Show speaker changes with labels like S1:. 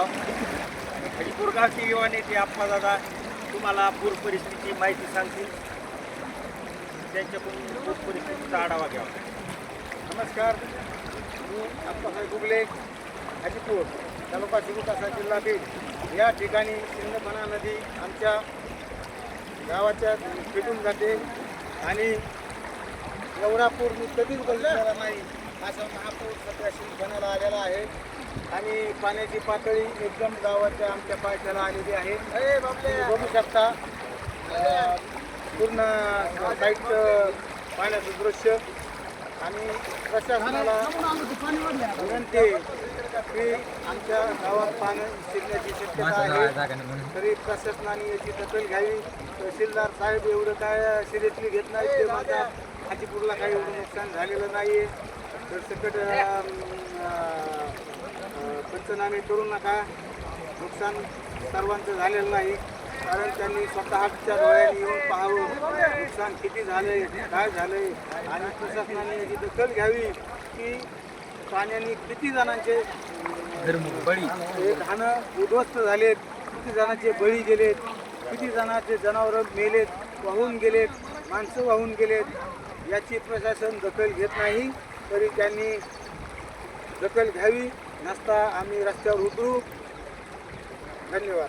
S1: हरिपूर गावचे युवा नेते आप्पा दादा तुम्हाला पूर परिस्थितीची माहिती सांगतील. त्यांच्याकडून पूर परिस्थितीचा आढावा घ्यावा.
S2: नमस्कार. मी आप्पासाहेब गुगले हजीपूर तालुका चिमुकासा जिल्हा बीड. या ठिकाणी सिंधपणा नदी आमच्या गावाच्या पेटून जाते आणि एवढा पूर मी कधीच बघितलेला नाही. असा महापूर सध्या सिंदफण्याला आलेला आहे. आणि पाण्याची पातळी एकदम गावाच्या आमच्या पायथ्याला आलेली आहे. बघू शकता पूर्ण साईडचं पाण्याचं दृश्य. आणि प्रशासनाला विनंती की आमच्या गावात पाणी शिरण्याची शक्यता आहे. तरी प्रशासनाने याची दखल घ्यावी. तहसीलदार साहेब एवढं काय सिरियसली घेत नाही ते म्हणतात हाजीपूरला काही एवढं नुकसान झालेलं नाही आहे तर सकट अं, अं, पंचनामे करू नका. नुकसान सर्वांचं झालेलं नाही. कारण त्यांनी स्वतःच्या डोळ्यांनी येऊन पाहावं. नुकसान किती झालंय काय झालंय? आणि प्रशासनाने याची दखल घ्यावी की पाण्याने किती जणांचे
S1: बळी.
S2: घाणं उद्ध्वस्त झालेत. किती जणांचे बळी गेलेत? किती जणांचे जनावरं मेलेत वाहून गेलेत? माणसं वाहून गेलेत? याची प्रशासन दखल घेत नाही. तरी त्यांनी दखल घ्यावी नसता आम्ही रस्त्यावर उतरू. धन्यवाद.